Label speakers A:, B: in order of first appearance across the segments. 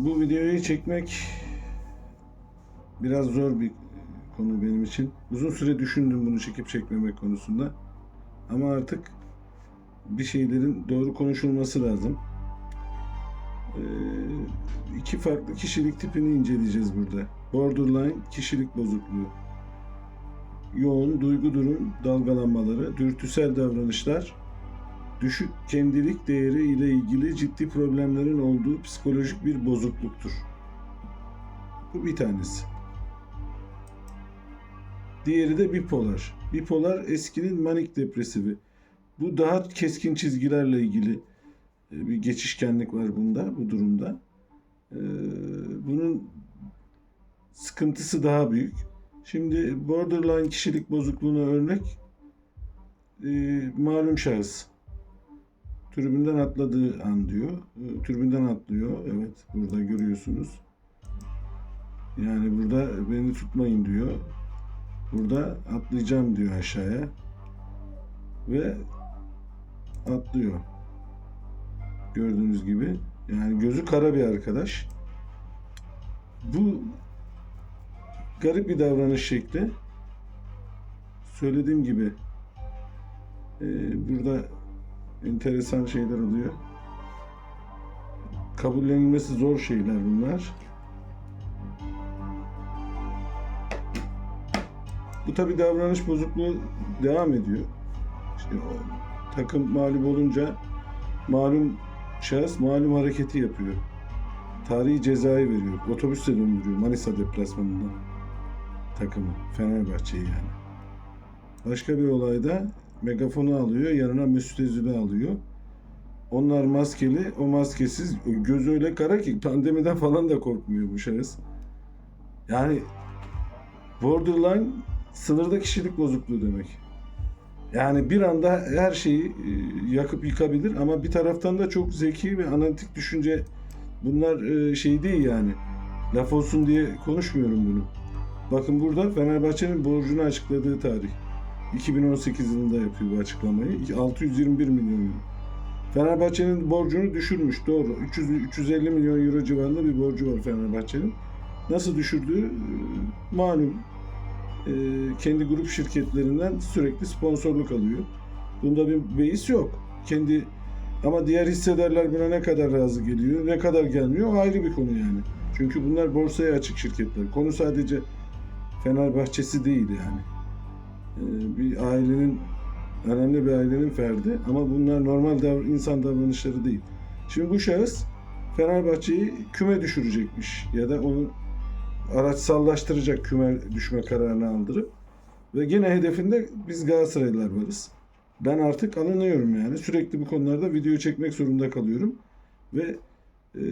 A: Bu videoyu çekmek biraz zor bir konu benim için. Uzun süre düşündüm bunu çekip çekmemek konusunda. Ama artık bir şeylerin doğru konuşulması lazım. Ee, iki farklı kişilik tipini inceleyeceğiz burada. Borderline kişilik bozukluğu. Yoğun duygu durum dalgalanmaları, dürtüsel davranışlar, düşük kendilik değeri ile ilgili ciddi problemlerin olduğu psikolojik bir bozukluktur. Bu bir tanesi. Diğeri de bipolar. Bipolar eskinin manik depresifi. Bu daha keskin çizgilerle ilgili e, bir geçişkenlik var bunda, bu durumda. Ee, Bunun sıkıntısı daha büyük. Şimdi borderline kişilik bozukluğuna örnek e, malum şahıs tribünden atladığı an diyor. E, Tribünden atlıyor. Evet burada görüyorsunuz. Yani burada beni tutmayın diyor. Burada atlayacağım diyor aşağıya. Ve atlıyor. Gördüğünüz gibi. Yani gözü kara bir arkadaş. Bu garip bir davranış şekli. Söylediğim gibi e, burada enteresan şeyler oluyor. Kabullenilmesi zor şeyler bunlar. Bu tabi davranış bozukluğu devam ediyor. İşte takım mağlup olunca malum şahıs malum hareketi yapıyor. Tarihi cezayı veriyor. Otobüsle döndürüyor Manisa deplasmanında takımı. Fenerbahçe'yi yani. Başka bir olayda megafonu alıyor, yanına Mesut Özil'i alıyor. Onlar maskeli, o maskesiz. Gözü öyle kara ki pandemiden falan da korkmuyor bu şahıs. Yani borderline sınırda kişilik bozukluğu demek. Yani bir anda her şeyi e, yakıp yıkabilir ama bir taraftan da çok zeki ve analitik düşünce bunlar e, şey değil yani. Laf olsun diye konuşmuyorum bunu. Bakın burada Fenerbahçe'nin borcunu açıkladığı tarih. 2018 yılında yapıyor bu açıklamayı. 621 milyon euro. Fenerbahçe'nin borcunu düşürmüş doğru. 300 350 milyon euro civarında bir borcu var Fenerbahçe'nin. Nasıl düşürdüğü e, malum. E, kendi grup şirketlerinden sürekli sponsorluk alıyor. Bunda bir beis yok. Kendi ama diğer hissedarlar buna ne kadar razı geliyor, ne kadar gelmiyor ayrı bir konu yani. Çünkü bunlar borsaya açık şirketler. Konu sadece Fenerbahçesi değil yani. Ee, bir ailenin önemli bir ailenin ferdi ama bunlar normal dav- insan davranışları değil. Şimdi bu şahıs Fenerbahçe'yi küme düşürecekmiş ya da onu araçsallaştıracak küme düşme kararını aldırıp ve gene hedefinde biz Galatasaraylılar varız. Ben artık alınıyorum yani. Sürekli bu konularda video çekmek zorunda kalıyorum. Ve e,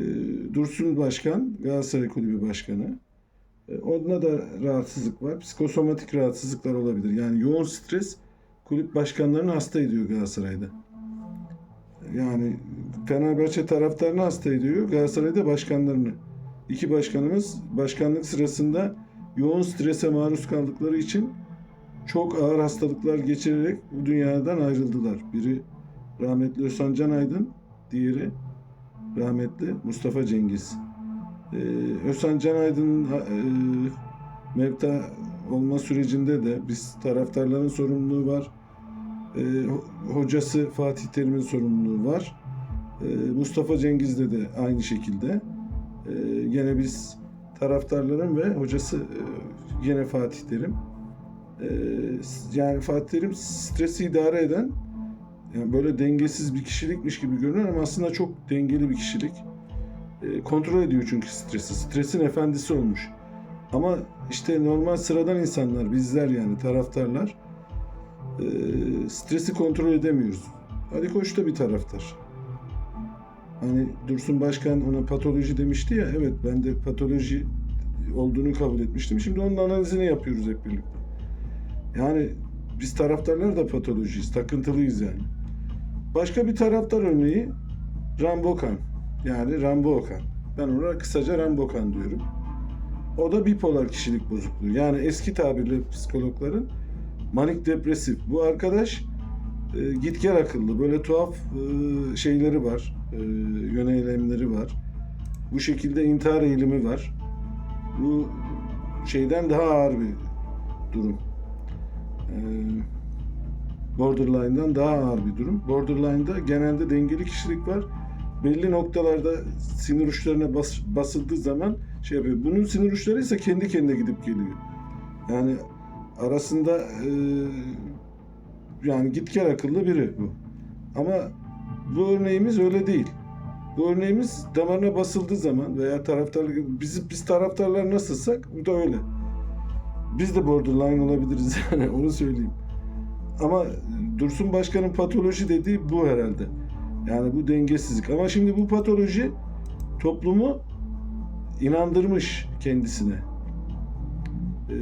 A: Dursun Başkan, Galatasaray Kulübü Başkanı, Onda da rahatsızlık var. Psikosomatik rahatsızlıklar olabilir. Yani yoğun stres kulüp başkanlarını hasta ediyor Galatasaray'da. Yani Fenerbahçe taraftarını hasta ediyor. Galatasaray'da başkanlarını. İki başkanımız başkanlık sırasında yoğun strese maruz kaldıkları için çok ağır hastalıklar geçirerek bu dünyadan ayrıldılar. Biri rahmetli Özcan Can Aydın, diğeri rahmetli Mustafa Cengiz. Ee, Özcan Can Aydın'ın e, mevta olma sürecinde de biz taraftarların sorumluluğu var. Ee, ho- hocası Fatih Terim'in sorumluluğu var. Ee, Mustafa Cengiz'de de aynı şekilde. Ee, gene biz taraftarların ve hocası e, gene Fatih Terim. Yani Fatih Terim stresi idare eden yani böyle dengesiz bir kişilikmiş gibi görünüyor ama aslında çok dengeli bir kişilik. E, kontrol ediyor çünkü stresi. Stresin efendisi olmuş. Ama işte normal sıradan insanlar, bizler yani taraftarlar e, stresi kontrol edemiyoruz. Ali Koç da bir taraftar. Hani Dursun Başkan ona patoloji demişti ya, evet ben de patoloji olduğunu kabul etmiştim. Şimdi onun analizini yapıyoruz hep birlikte. Yani biz taraftarlar da patolojiyiz, takıntılıyız yani. Başka bir taraftar örneği Rambokan. Yani Rambo Okan. Ben ona kısaca Rambo Okan diyorum. O da bipolar kişilik bozukluğu. Yani eski tabirle psikologların manik depresif. Bu arkadaş e, git gel akıllı. Böyle tuhaf e, şeyleri var. E, yönelimleri var. Bu şekilde intihar eğilimi var. Bu şeyden daha ağır bir durum. Ee, borderline'dan daha ağır bir durum. Borderline'da genelde dengeli kişilik var. Belli noktalarda sinir uçlarına bas, basıldığı zaman şey yapıyor. Bunun sinir uçları ise kendi kendine gidip geliyor. Yani arasında e, yani git gel akıllı biri bu. Ama bu örneğimiz öyle değil. Bu örneğimiz damarına basıldığı zaman veya taraftar biz biz taraftarlar nasılsak bu da öyle. Biz de borderline olabiliriz yani onu söyleyeyim. Ama Dursun Başkan'ın patoloji dediği bu herhalde. Yani bu dengesizlik. Ama şimdi bu patoloji toplumu inandırmış kendisine. Ee,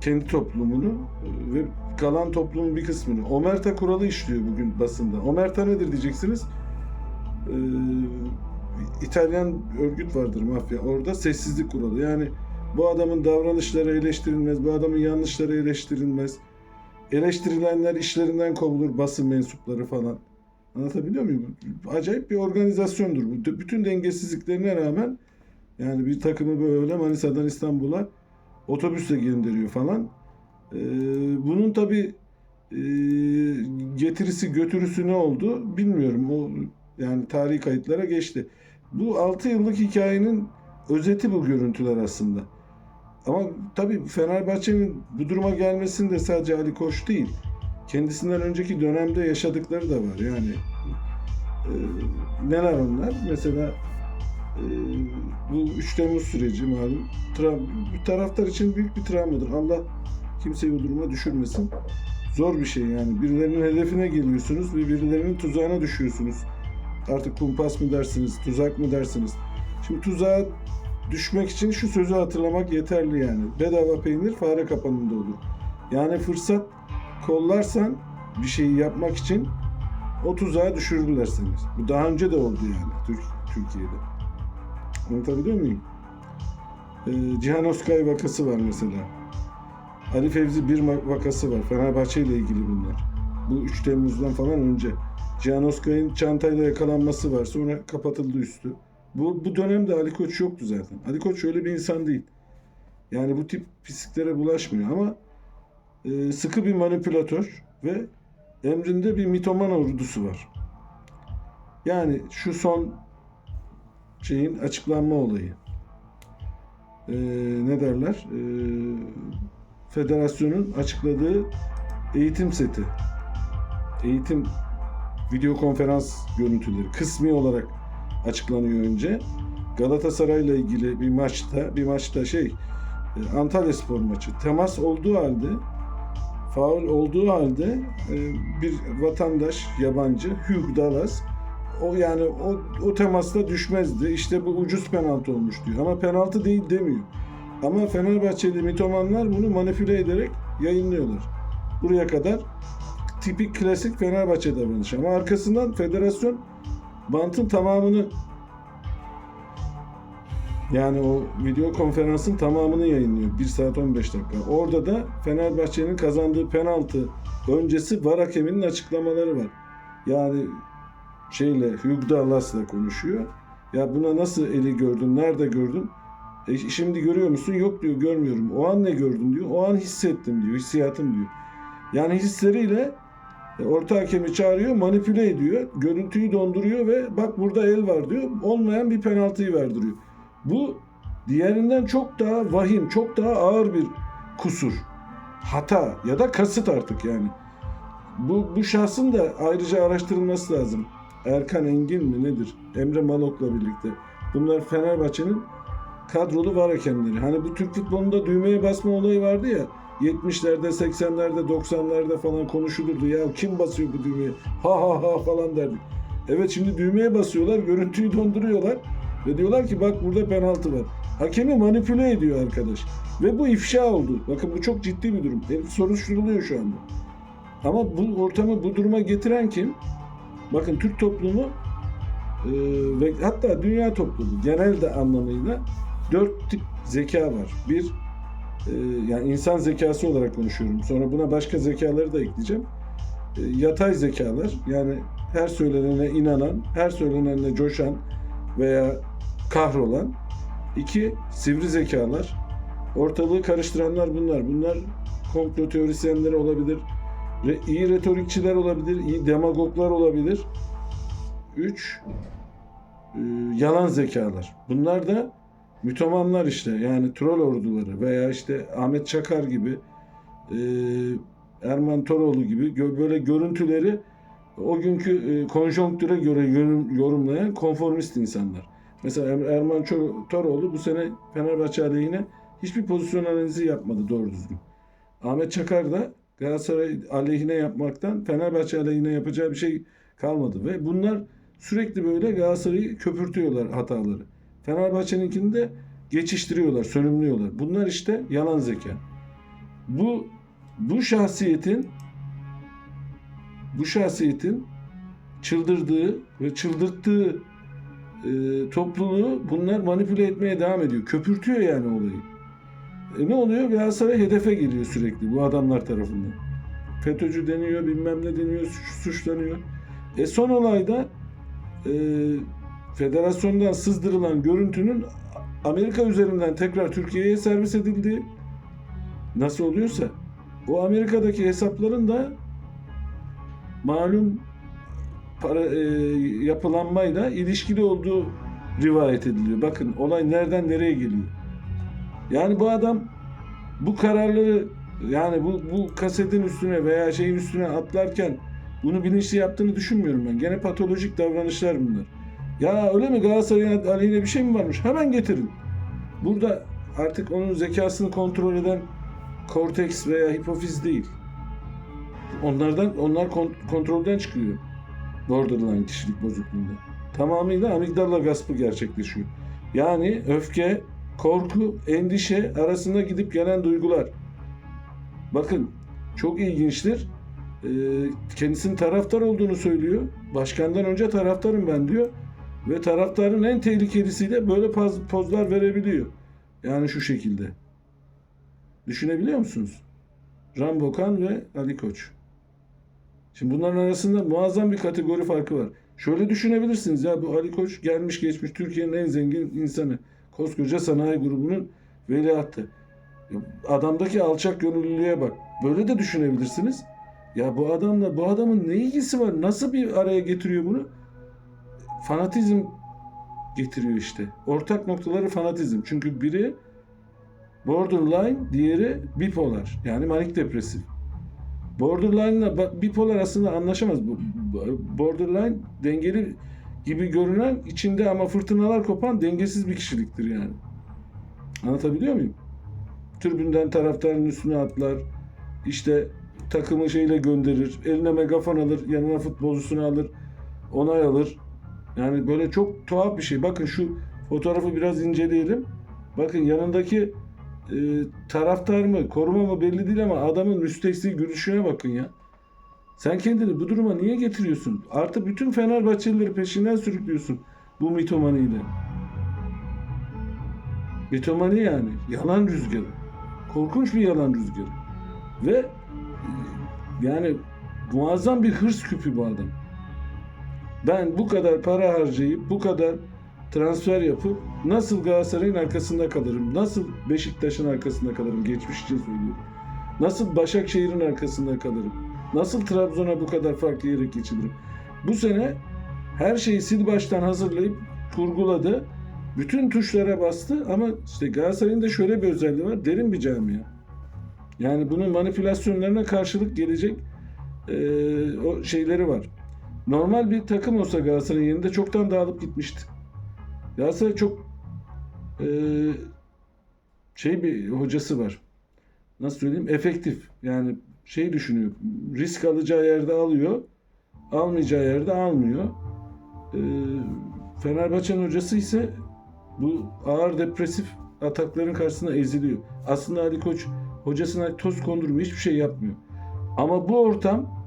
A: kendi toplumunu e, ve kalan toplumun bir kısmını. Omerta kuralı işliyor bugün basında. Omerta nedir diyeceksiniz? Ee, İtalyan örgüt vardır mafya. Orada sessizlik kuralı. Yani bu adamın davranışları eleştirilmez, bu adamın yanlışları eleştirilmez. Eleştirilenler işlerinden kovulur, basın mensupları falan. Anlatabiliyor muyum? Acayip bir organizasyondur bu. Bütün dengesizliklerine rağmen yani bir takımı böyle Manisa'dan İstanbul'a otobüsle gönderiyor falan. Ee, bunun tabi getirisi götürüsü ne oldu bilmiyorum. O yani tarihi kayıtlara geçti. Bu 6 yıllık hikayenin özeti bu görüntüler aslında. Ama tabii Fenerbahçe'nin bu duruma gelmesinde sadece Ali Koç değil. Kendisinden önceki dönemde yaşadıkları da var. Yani e, neler onlar? Mesela e, bu 3 Temmuz süreci malum. Tra- bir taraftar için büyük bir travmadır. Allah kimseyi bu duruma düşürmesin. Zor bir şey yani. Birilerinin hedefine geliyorsunuz ve birilerinin tuzağına düşüyorsunuz. Artık kumpas mı dersiniz, tuzak mı dersiniz? Şimdi tuzağa düşmek için şu sözü hatırlamak yeterli yani. Bedava peynir fare kapanında olur. Yani fırsat kollarsan bir şeyi yapmak için o tuzağa düşürürler seni. Bu daha önce de oldu yani Türk, Türkiye'de. Anlatabiliyor muyum? Ee, Cihan Özkay vakası var mesela. Ali Fevzi bir vakası var. Fenerbahçe ile ilgili bunlar. Bu 3 Temmuz'dan falan önce. Cihan Özkay'ın çantayla yakalanması var. Sonra kapatıldı üstü. Bu, bu dönemde Ali Koç yoktu zaten. Ali Koç öyle bir insan değil. Yani bu tip pisliklere bulaşmıyor ama e, sıkı bir manipülatör ve emrinde bir mitoman ordusu var. Yani şu son şeyin açıklanma olayı. E, ne derler? E, federasyonun açıkladığı eğitim seti. Eğitim video konferans görüntüleri kısmi olarak açıklanıyor önce. Galatasaray'la ilgili bir maçta, bir maçta şey e, Antalya Spor maçı temas olduğu halde faul olduğu halde e, bir vatandaş yabancı Hugh Dallas o yani o, o temasta düşmezdi. İşte bu ucuz penaltı olmuş diyor. Ama penaltı değil demiyor. Ama Fenerbahçeli mitomanlar bunu manipüle ederek yayınlıyorlar. Buraya kadar tipik klasik Fenerbahçe davranışı. Ama arkasından federasyon bantın tamamını yani o video konferansın tamamını yayınlıyor. 1 saat 15 dakika. Orada da Fenerbahçe'nin kazandığı penaltı öncesi var hakeminin açıklamaları var. Yani şeyle Hugh Dallas'la konuşuyor. Ya buna nasıl eli gördün, nerede gördün? E şimdi görüyor musun? Yok diyor, görmüyorum. O an ne gördün diyor. O an hissettim diyor, hissiyatım diyor. Yani hisleriyle e, orta hakemi çağırıyor, manipüle ediyor, görüntüyü donduruyor ve bak burada el var diyor. Olmayan bir penaltıyı verdiriyor. Bu diğerinden çok daha vahim, çok daha ağır bir kusur. Hata ya da kasıt artık yani. Bu, bu şahsın da ayrıca araştırılması lazım. Erkan Engin mi nedir? Emre Malok'la birlikte. Bunlar Fenerbahçe'nin kadrolu var hakemleri. Hani bu Türk futbolunda düğmeye basma olayı vardı ya. 70'lerde, 80'lerde, 90'larda falan konuşulurdu. Ya kim basıyor bu düğmeye? Ha ha ha falan derdik. Evet şimdi düğmeye basıyorlar, görüntüyü donduruyorlar ve diyorlar ki bak burada penaltı var. Hakemi manipüle ediyor arkadaş. Ve bu ifşa oldu. Bakın bu çok ciddi bir durum. Hep soruşturuluyor şu anda. Ama bu ortamı bu duruma getiren kim? Bakın Türk toplumu e, ve hatta dünya toplumu genel de anlamıyla dört tip zeka var. Bir e, yani insan zekası olarak konuşuyorum. Sonra buna başka zekaları da ekleyeceğim. E, yatay zekalar yani her söylenene inanan, her söylenene coşan veya kahrolan. İki, sivri zekalar. Ortalığı karıştıranlar bunlar. Bunlar komplo teorisyenleri olabilir. Re, iyi retorikçiler olabilir. iyi demagoglar olabilir. Üç, e, yalan zekalar. Bunlar da mütomanlar işte. Yani troll orduları veya işte Ahmet Çakar gibi e, Erman Toroğlu gibi böyle görüntüleri o günkü e, konjonktüre göre yorum- yorumlayan konformist insanlar. Mesela Er- Erman Toroğlu bu sene Fenerbahçe aleyhine hiçbir pozisyon analizi yapmadı doğru düzgün. Ahmet Çakar da Galatasaray aleyhine yapmaktan Fenerbahçe aleyhine yapacağı bir şey kalmadı ve bunlar sürekli böyle Galatasaray'ı köpürtüyorlar hataları. Fenerbahçe'ninkini de geçiştiriyorlar, sönümlüyorlar. Bunlar işte yalan zeka. Bu bu şahsiyetin bu şahsiyetin çıldırdığı ve çıldırttığı e, topluluğu bunlar manipüle etmeye devam ediyor. Köpürtüyor yani olayı. E ne oluyor? Galatasaray hedefe geliyor sürekli bu adamlar tarafından. FETÖ'cü deniyor, bilmem ne deniyor, suç, suçlanıyor. E son olayda e, federasyondan sızdırılan görüntünün Amerika üzerinden tekrar Türkiye'ye servis edildiği nasıl oluyorsa o Amerika'daki hesapların da malum para, e, yapılanmayla ilişkili olduğu rivayet ediliyor. Bakın olay nereden nereye geliyor. Yani bu adam bu kararları yani bu, bu kasetin üstüne veya şeyin üstüne atlarken bunu bilinçli yaptığını düşünmüyorum ben. Gene patolojik davranışlar bunlar. Ya öyle mi Galatasaray'ın aleyhine bir şey mi varmış? Hemen getirin. Burada artık onun zekasını kontrol eden korteks veya hipofiz değil. Onlardan onlar kont- kontrolden çıkıyor. Borderline kişilik bozukluğunda. Tamamıyla amigdala gaspı gerçekleşiyor. Yani öfke, korku, endişe arasında gidip gelen duygular. Bakın çok ilginçtir. Ee, kendisinin taraftar olduğunu söylüyor. Başkandan önce taraftarım ben diyor. Ve taraftarın en tehlikelisiyle böyle poz- pozlar verebiliyor. Yani şu şekilde. Düşünebiliyor musunuz? Rambokan ve Ali Koç. Şimdi bunların arasında muazzam bir kategori farkı var. Şöyle düşünebilirsiniz ya bu Ali Koç gelmiş geçmiş Türkiye'nin en zengin insanı. Koskoca sanayi grubunun veliahtı. Adamdaki alçak gönüllülüğe bak. Böyle de düşünebilirsiniz. Ya bu adamla bu adamın ne ilgisi var? Nasıl bir araya getiriyor bunu? Fanatizm getiriyor işte. Ortak noktaları fanatizm. Çünkü biri borderline, diğeri bipolar. Yani manik depresif. Borderline ile bipolar aslında anlaşamaz. Borderline dengeli gibi görünen içinde ama fırtınalar kopan dengesiz bir kişiliktir yani. Anlatabiliyor muyum? Tribünden taraftarın üstüne atlar. işte takımı şeyle gönderir. Eline megafon alır. Yanına futbolcusunu alır. Onay alır. Yani böyle çok tuhaf bir şey. Bakın şu fotoğrafı biraz inceleyelim. Bakın yanındaki e, taraftar mı, koruma mı belli değil ama adamın müstesni gülüşüne bakın ya. Sen kendini bu duruma niye getiriyorsun? Artı bütün Fenerbahçelileri peşinden sürüklüyorsun bu mitomaniyle. Mitomani yani. Yalan rüzgarı. Korkunç bir yalan rüzgarı. Ve e, yani muazzam bir hırs küpü bu adam. Ben bu kadar para harcayıp bu kadar transfer yapıp nasıl Galatasaray'ın arkasında kalırım? Nasıl Beşiktaş'ın arkasında kalırım? Geçmiş için söylüyorum. Nasıl Başakşehir'in arkasında kalırım? Nasıl Trabzon'a bu kadar farklı yere geçilirim? Bu sene her şeyi sil baştan hazırlayıp kurguladı. Bütün tuşlara bastı ama işte Galatasaray'ın da şöyle bir özelliği var. Derin bir camia. Yani bunun manipülasyonlarına karşılık gelecek eee, o şeyleri var. Normal bir takım olsa Galatasaray'ın yerinde çoktan dağılıp gitmişti. Galatasaray çok eee, şey bir hocası var. Nasıl söyleyeyim? Efektif. Yani şey düşünüyor. Risk alacağı yerde alıyor. Almayacağı yerde almıyor. Eee Fenerbahçe'nin hocası ise bu ağır depresif atakların karşısında eziliyor. Aslında Ali Koç hocasına toz kondurmuyor. Hiçbir şey yapmıyor. Ama bu ortam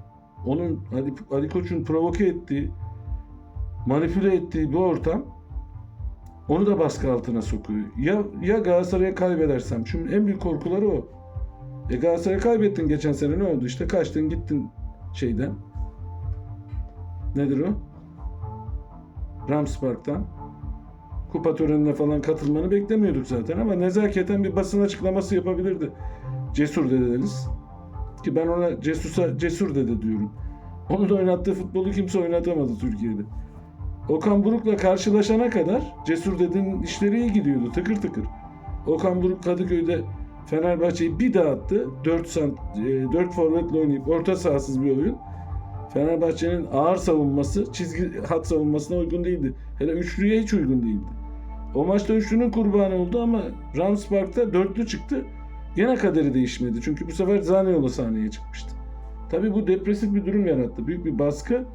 A: onun Ali, Ali Koç'un provoke ettiği, manipüle ettiği bu ortam onu da baskı altına sokuyor. Ya ya Galatasaray'a kaybedersem. Çünkü en büyük korkuları o. E Galatasaray'a kaybettin geçen sene ne oldu? İşte kaçtın gittin şeyden. Nedir o? Rams Park'tan. kupa törenine falan katılmanı beklemiyorduk zaten ama nezaketen bir basın açıklaması yapabilirdi. Cesur dedeniz. Ki ben ona Cesus'a cesur dede diyorum. Onu da oynattığı futbolu kimse oynatamadı Türkiye'de. Okan Buruk'la karşılaşana kadar Cesur dedenin işleri iyi gidiyordu tıkır tıkır. Okan Buruk Kadıköy'de Fenerbahçe'yi bir dağıttı. 4 sant, 4 forvetle oynayıp orta sahasız bir oyun. Fenerbahçe'nin ağır savunması çizgi hat savunmasına uygun değildi. Hele üçlüye hiç uygun değildi. O maçta üçlünün kurbanı oldu ama Rams Park'ta dörtlü çıktı. Gene kaderi değişmedi. Çünkü bu sefer Zaniolo sahneye çıkmıştı. Tabii bu depresif bir durum yarattı. Büyük bir baskı.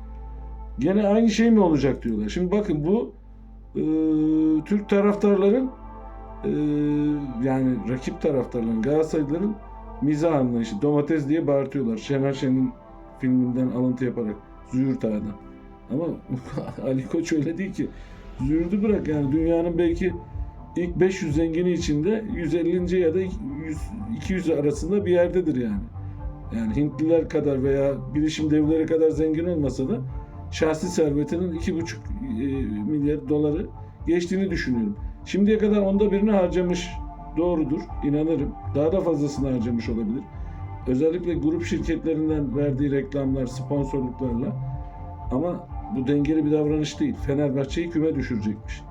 A: Gene aynı şey mi olacak diyorlar. Şimdi bakın bu e, Türk taraftarların e, yani rakip taraftarların Galatasaraylıların mizah anlayışı. Domates diye bağırtıyorlar. Şener Şen'in filminden alıntı yaparak. Züğürt Ağa'dan. Ama Ali Koç öyle değil ki. Züğürt'ü bırak yani dünyanın belki ilk 500 zengini içinde 150. ya da 100, 200 arasında bir yerdedir yani. Yani Hintliler kadar veya bilişim devleri kadar zengin olmasa da şahsi servetinin 2,5 e, milyar doları geçtiğini düşünüyorum. Şimdiye kadar onda birini harcamış doğrudur, inanırım. Daha da fazlasını harcamış olabilir. Özellikle grup şirketlerinden verdiği reklamlar, sponsorluklarla. Ama bu dengeli bir davranış değil. Fenerbahçe'yi küme düşürecekmiş.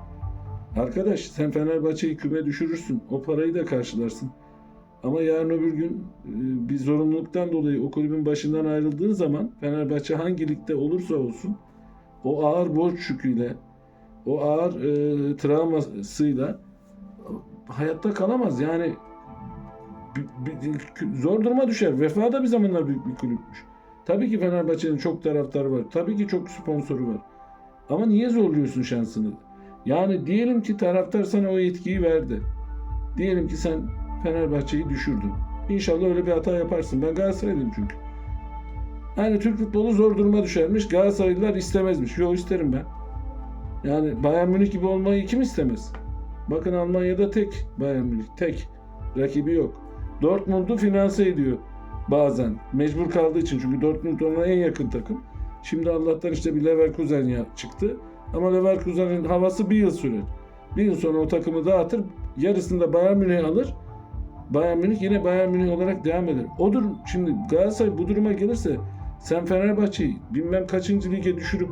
A: Arkadaş sen Fenerbahçe'yi küme düşürürsün. O parayı da karşılarsın. Ama yarın öbür gün e, bir zorunluluktan dolayı o kulübün başından ayrıldığın zaman Fenerbahçe hangi ligde olursa olsun o ağır borç yüküyle, o ağır e, travmasıyla hayatta kalamaz. Yani zor duruma düşer. Vefa da bir zamanlar büyük bir kulüpmüş. Tabii ki Fenerbahçe'nin çok taraftarı var. Tabii ki çok sponsoru var. Ama niye zorluyorsun şansını? Yani diyelim ki taraftar sana o yetkiyi verdi. Diyelim ki sen Fenerbahçe'yi düşürdün. İnşallah öyle bir hata yaparsın. Ben Galatasaraylıyım çünkü. Yani Türk futbolu zor duruma düşermiş. Galatasaraylılar istemezmiş. Yok isterim ben. Yani Bayern Münih gibi olmayı kim istemez? Bakın Almanya'da tek Bayern Münih. Tek. Rakibi yok. Dortmund'u finanse ediyor bazen. Mecbur kaldığı için. Çünkü Dortmund ona en yakın takım. Şimdi Allah'tan işte bir Leverkusen ya çıktı. Ama Leverkusen'in havası bir yıl sürer. Bir yıl sonra o takımı dağıtır. Yarısını da Bayern Münih alır. Bayern Münih yine Bayern Münih olarak devam eder. Odur şimdi Galatasaray bu duruma gelirse sen Fenerbahçe'yi bilmem kaçıncı lige düşürüp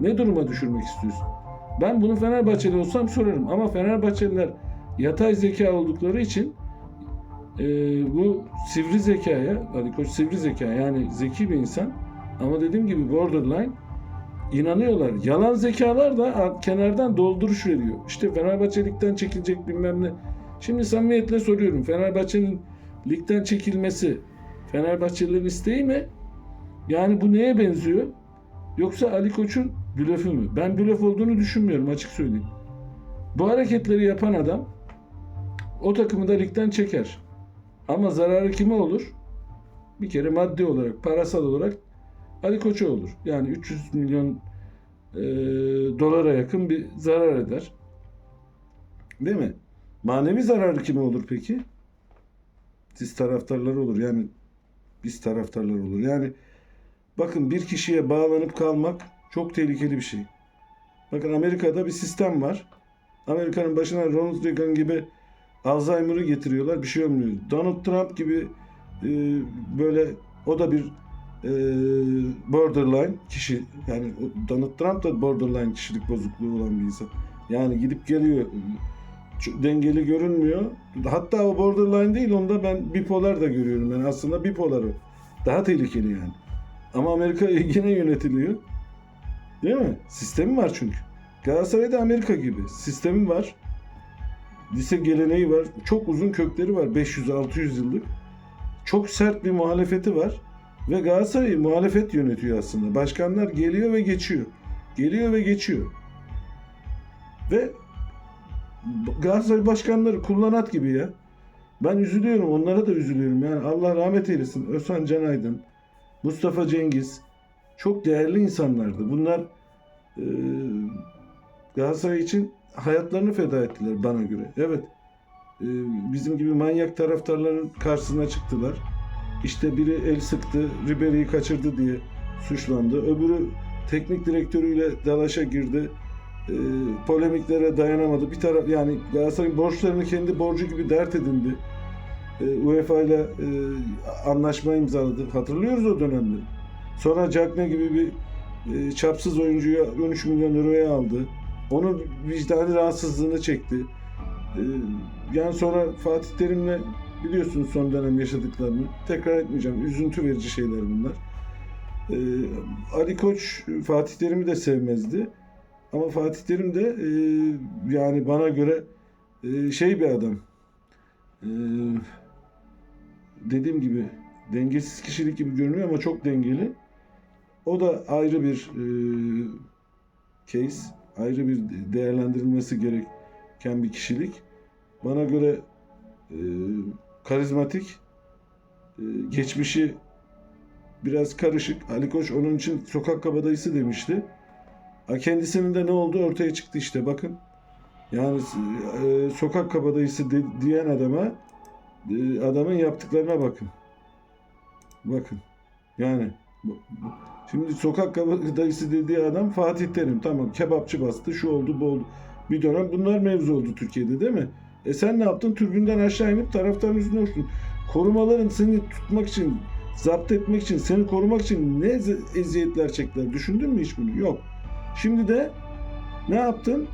A: ne duruma düşürmek istiyorsun? Ben bunu Fenerbahçeli olsam sorarım ama Fenerbahçeliler yatay zeka oldukları için e, bu sivri zekaya, Ali Koç sivri zeka yani zeki bir insan ama dediğim gibi borderline inanıyorlar. Yalan zekalar da ar- kenardan dolduruş veriyor. İşte Fenerbahçe ligden çekilecek bilmem ne. Şimdi samimiyetle soruyorum. Fenerbahçe'nin ligden çekilmesi Fenerbahçelilerin isteği mi? Yani bu neye benziyor? Yoksa Ali Koç'un blöfü mü? Ben blöf olduğunu düşünmüyorum açık söyleyeyim. Bu hareketleri yapan adam o takımı da ligden çeker. Ama zararı kime olur? Bir kere maddi olarak, parasal olarak Ali Koç'a olur. Yani 300 milyon e, dolara yakın bir zarar eder. Değil mi? Manevi zararı kime olur peki? Siz taraftarları olur. Yani biz taraftarlar olur. Yani bakın bir kişiye bağlanıp kalmak çok tehlikeli bir şey. Bakın Amerika'da bir sistem var. Amerika'nın başına Ronald Reagan gibi Alzheimer'ı getiriyorlar. Bir şey olmuyor. Donald Trump gibi e, böyle o da bir e, borderline kişi. Yani Donald Trump da borderline kişilik bozukluğu olan bir insan. Yani gidip geliyor. Dengeli görünmüyor. Hatta o borderline değil onda ben bipolar da görüyorum. Yani aslında bipolar o. Daha tehlikeli yani. Ama Amerika yine yönetiliyor. Değil mi? Sistemi var çünkü. Galatasaray'da Amerika gibi. Sistemi var. Lise geleneği var. Çok uzun kökleri var. 500-600 yıllık. Çok sert bir muhalefeti var. Ve Galatasaray'ı muhalefet yönetiyor aslında. Başkanlar geliyor ve geçiyor. Geliyor ve geçiyor. Ve Galatasaray başkanları kullanat gibi ya. Ben üzülüyorum. Onlara da üzülüyorum. Yani Allah rahmet eylesin. Özhan Canaydın, Mustafa Cengiz çok değerli insanlardı. Bunlar e, Galatasaray için hayatlarını feda ettiler bana göre. Evet. e, bizim gibi manyak taraftarların karşısına çıktılar. İşte biri el sıktı, Ribery'i kaçırdı diye suçlandı. Öbürü teknik direktörüyle dalaşa girdi. E, polemiklere dayanamadı. Bir taraf yani Galatasaray'ın borçlarını kendi borcu gibi dert edindi. E, UEFA ile e, anlaşma imzaladı. Hatırlıyoruz o dönemleri. Sonra Cagne gibi bir çapsız oyuncuyu 13 milyon euroya aldı. Onun vicdani rahatsızlığını çekti. Yani sonra Fatih Terim'le biliyorsunuz son dönem yaşadıklarını. Tekrar etmeyeceğim. Üzüntü verici şeyler bunlar. Ali Koç Fatih Terim'i de sevmezdi. Ama Fatih Terim de e, yani bana göre e, şey bir adam. E, dediğim gibi dengesiz kişilik gibi görünüyor ama çok dengeli. O da ayrı bir e, case, ayrı bir değerlendirilmesi gereken bir kişilik. Bana göre e, karizmatik, e, geçmişi biraz karışık. Ali Koç onun için sokak kabadayısı demişti. Kendisinin de ne olduğu ortaya çıktı işte bakın. Yani e, sokak kabadayısı de- diyen adama e, adamın yaptıklarına bakın. Bakın. Yani şimdi sokak kabadayısı dediği adam Fatih Terim. Tamam kebapçı bastı şu oldu bu oldu. Bir dönem bunlar mevzu oldu Türkiye'de değil mi? E sen ne yaptın? Türbünden aşağı inip taraftarın yüzüne uçtun. Korumaların seni tutmak için, zapt etmek için, seni korumak için ne eziyetler çektiler? Düşündün mü hiç bunu? Yok. Şimdi de ne yaptın?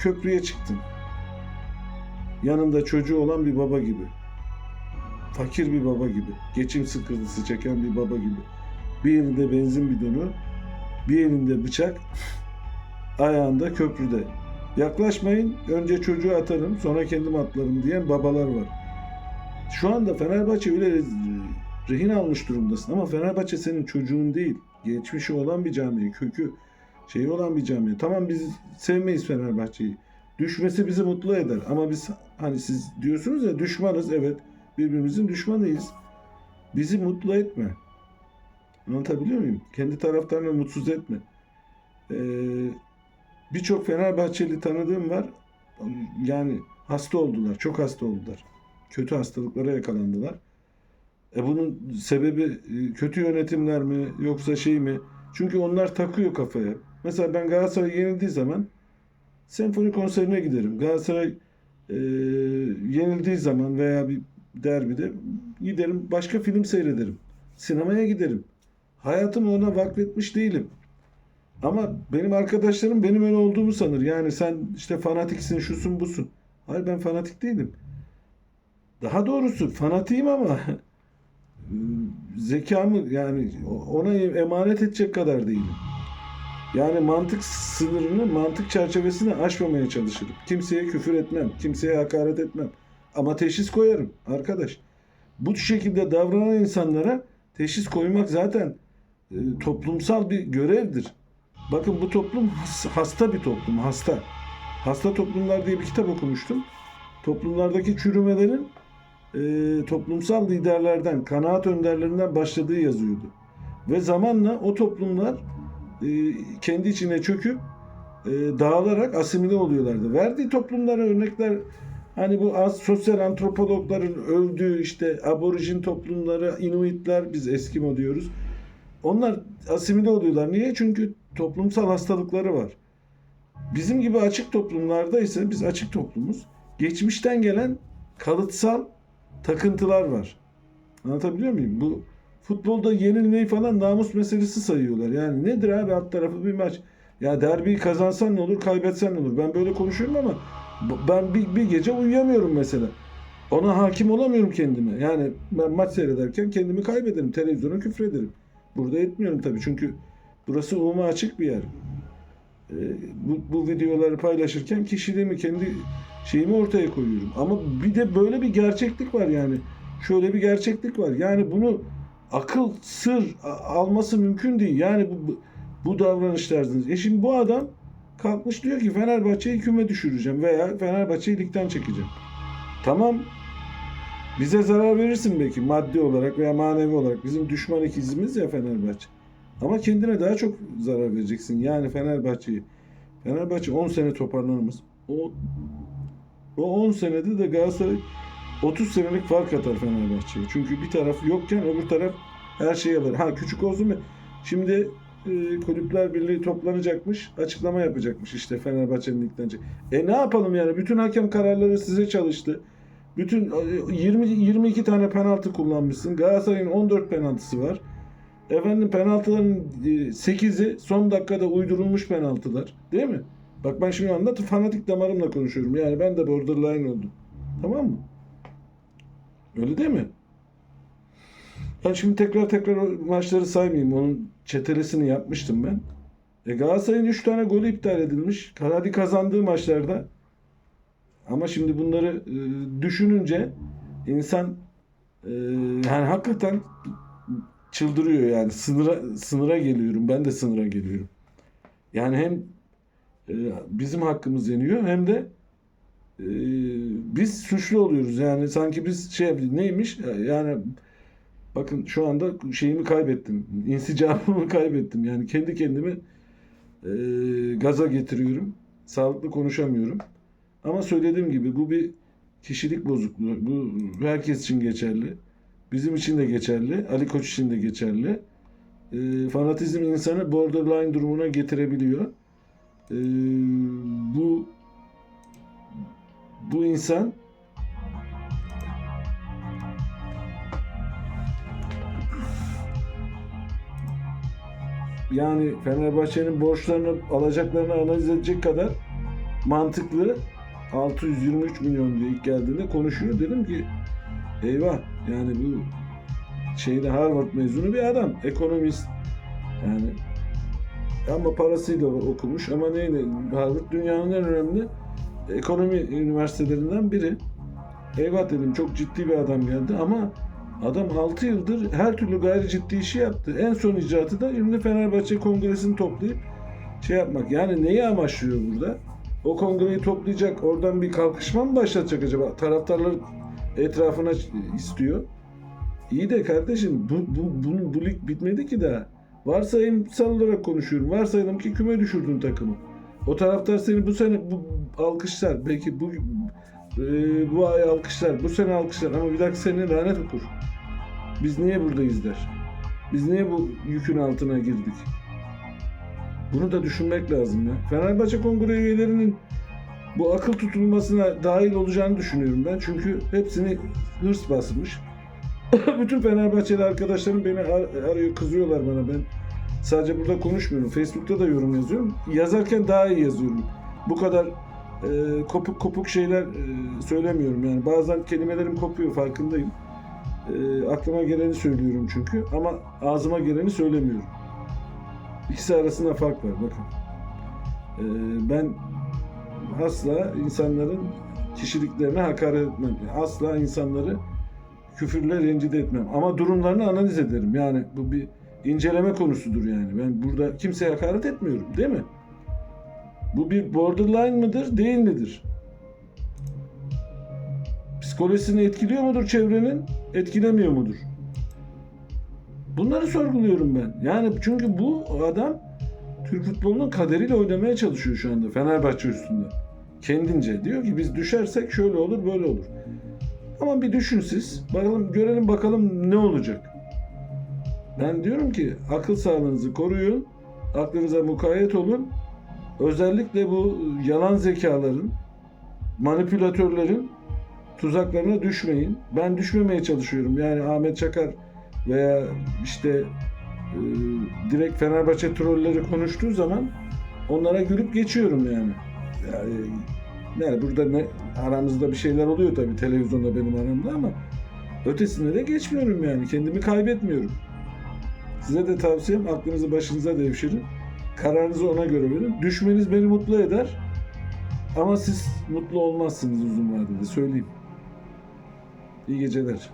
A: Köprüye çıktın. Yanında çocuğu olan bir baba gibi. Fakir bir baba gibi. Geçim sıkıntısı çeken bir baba gibi. Bir elinde benzin bidonu, bir elinde bıçak, ayağında köprüde. Yaklaşmayın, önce çocuğu atarım, sonra kendim atlarım diyen babalar var. Şu anda Fenerbahçe öyle re- rehin almış durumdasın ama Fenerbahçe senin çocuğun değil. Geçmişi olan bir cami, kökü şeyi olan bir cami. Tamam biz sevmeyiz Fenerbahçe'yi. Düşmesi bizi mutlu eder ama biz hani siz diyorsunuz ya düşmanız evet birbirimizin düşmanıyız. Bizi mutlu etme. Anlatabiliyor muyum? Kendi taraftarını mutsuz etme. Ee, Birçok Fenerbahçeli tanıdığım var. Yani hasta oldular. Çok hasta oldular. Kötü hastalıklara yakalandılar. E bunun sebebi e, kötü yönetimler mi yoksa şey mi? Çünkü onlar takıyor kafaya. Mesela ben Galatasaray yenildiği zaman senfoni konserine giderim. Galatasaray e, yenildiği zaman veya bir derbide giderim başka film seyrederim. Sinemaya giderim. Hayatımı ona vakfetmiş değilim. Ama benim arkadaşlarım benim öyle olduğumu sanır. Yani sen işte fanatiksin, şusun, busun. Hayır ben fanatik değilim. Daha doğrusu fanatiyim ama zekamı yani ona emanet edecek kadar değilim. Yani mantık sınırını, mantık çerçevesini aşmamaya çalışırım. Kimseye küfür etmem, kimseye hakaret etmem. Ama teşhis koyarım arkadaş. Bu şekilde davranan insanlara teşhis koymak zaten e, toplumsal bir görevdir. Bakın bu toplum has- hasta bir toplum, hasta. Hasta Toplumlar diye bir kitap okumuştum. Toplumlardaki çürümelerin e, toplumsal liderlerden, kanaat önderlerinden başladığı yazıyordu. Ve zamanla o toplumlar e, kendi içine çöküp e, dağılarak asimile oluyorlardı. Verdiği toplumlara örnekler hani bu az sosyal antropologların övdüğü işte aborijin toplumları, Inuitler biz Eskimo diyoruz. Onlar asimile oluyorlar. Niye? Çünkü toplumsal hastalıkları var. Bizim gibi açık toplumlarda ise biz açık toplumuz. Geçmişten gelen kalıtsal takıntılar var. Anlatabiliyor muyum? Bu futbolda yenilmeyi falan namus meselesi sayıyorlar. Yani nedir abi alt tarafı bir maç. Ya derbiyi kazansan ne olur, kaybetsen ne olur. Ben böyle konuşuyorum ama ben bir, bir gece uyuyamıyorum mesela. Ona hakim olamıyorum kendime. Yani ben maç seyrederken kendimi kaybederim. Televizyona küfrederim. Burada etmiyorum tabii çünkü burası umuma açık bir yer. Ee, bu, bu videoları paylaşırken kişiliğimi, kendi şeyimi ortaya koyuyorum. Ama bir de böyle bir gerçeklik var yani. Şöyle bir gerçeklik var. Yani bunu akıl, sır alması mümkün değil. Yani bu, bu davranış tarzınız. E şimdi bu adam kalkmış diyor ki Fenerbahçe'yi küme düşüreceğim veya Fenerbahçe'yi ligden çekeceğim. Tamam bize zarar verirsin belki maddi olarak veya manevi olarak. Bizim düşman ikizimiz ya Fenerbahçe. Ama kendine daha çok zarar vereceksin. Yani Fenerbahçe'yi. Fenerbahçe 10 sene toparlanamaz. O, o 10 senede de Galatasaray 30 senelik fark atar Fenerbahçe'ye. Çünkü bir taraf yokken öbür taraf her şeyi alır. Ha küçük olsun mu? Şimdi e, Kulüpler Birliği toplanacakmış. Açıklama yapacakmış işte Fenerbahçe'nin liglenecek. E ne yapalım yani? Bütün hakem kararları size çalıştı. Bütün e, 20 22 tane penaltı kullanmışsın. Galatasaray'ın 14 penaltısı var. Efendim penaltıların e, 8'i son dakikada uydurulmuş penaltılar. Değil mi? Bak ben şimdi anda fanatik damarımla konuşuyorum. Yani ben de borderline oldum. Tamam mı? Öyle değil mi? Ben şimdi tekrar tekrar maçları saymayayım. Onun çetelesini yapmıştım ben. E Galatasaray'ın 3 tane golü iptal edilmiş. Hadi kazandığı maçlarda. Ama şimdi bunları e, düşününce insan e, yani hakikaten çıldırıyor yani sınıra sınıra geliyorum. Ben de sınıra geliyorum. Yani hem e, bizim hakkımız yeniyor hem de e, biz suçlu oluyoruz. Yani sanki biz şey. Neymiş? Yani bakın şu anda şeyimi kaybettim. İnsicamımı kaybettim. Yani kendi kendimi e, gaza getiriyorum. Sağlıklı konuşamıyorum. Ama söylediğim gibi bu bir kişilik bozukluğu. Bu herkes için geçerli. Bizim için de geçerli. Ali Koç için de geçerli. E, fanatizm insanı borderline durumuna getirebiliyor. E, bu bu insan yani Fenerbahçe'nin borçlarını alacaklarını analiz edecek kadar mantıklı 623 milyon diye ilk geldiğinde konuşuyor. Dedim ki eyvah yani bu şeyde Harvard mezunu bir adam. Ekonomist yani ama parasıyla okumuş ama neyle Harvard dünyanın en önemli ekonomi üniversitelerinden biri. Eyvah dedim çok ciddi bir adam geldi ama adam 6 yıldır her türlü gayri ciddi işi yaptı. En son icraatı da şimdi Fenerbahçe kongresini toplayıp şey yapmak. Yani neyi amaçlıyor burada? O kongreyi toplayacak, oradan bir kalkışma mı başlatacak acaba? Taraftarlar etrafına istiyor. İyi de kardeşim bu, bu, bu, bu lig bitmedi ki daha. Varsayımsal olarak konuşuyorum. Varsayalım ki küme düşürdün takımı. O taraftar seni bu sene bu alkışlar. Belki bu e, bu ay alkışlar, bu sene alkışlar ama bir dahaki sene lanet okur. Biz niye buradayız der. Biz niye bu yükün altına girdik? Bunu da düşünmek lazım ya. Fenerbahçe Kongre üyelerinin bu akıl tutulmasına dahil olacağını düşünüyorum ben. Çünkü hepsini hırs basmış. Bütün Fenerbahçeli arkadaşlarım beni ar- arıyor, kızıyorlar bana. Ben sadece burada konuşmuyorum. Facebook'ta da yorum yazıyorum. Yazarken daha iyi yazıyorum. Bu kadar e, kopuk kopuk şeyler e, söylemiyorum. Yani bazen kelimelerim kopuyor farkındayım. E, aklıma geleni söylüyorum çünkü ama ağzıma geleni söylemiyorum. İkisi arasında fark var bakın. E, ben asla insanların kişiliklerine hakaret etmem. Asla insanları küfürle rencide etmem. Ama durumlarını analiz ederim. Yani bu bir inceleme konusudur yani. Ben burada kimseye hakaret etmiyorum değil mi? Bu bir borderline mıdır, değil midir? Psikolojisini etkiliyor mudur çevrenin, etkilemiyor mudur? Bunları sorguluyorum ben. Yani çünkü bu adam Türk futbolunun kaderiyle oynamaya çalışıyor şu anda Fenerbahçe üstünde. Kendince diyor ki biz düşersek şöyle olur, böyle olur. Ama bir düşün siz. Bakalım görelim bakalım ne olacak. Ben diyorum ki akıl sağlığınızı koruyun. Aklınıza mukayyet olun. Özellikle bu yalan zekaların, manipülatörlerin tuzaklarına düşmeyin. Ben düşmemeye çalışıyorum. Yani Ahmet Çakar veya işte direkt Fenerbahçe trolleri konuştuğu zaman onlara gülüp geçiyorum yani. Yani, yani burada ne aramızda bir şeyler oluyor tabii televizyonda benim aramda ama ötesinde de geçmiyorum yani. Kendimi kaybetmiyorum. Size de tavsiyem aklınızı başınıza devşirin. Kararınızı ona göre verin. Düşmeniz beni mutlu eder. Ama siz mutlu olmazsınız uzun vadede söyleyeyim. İyi geceler.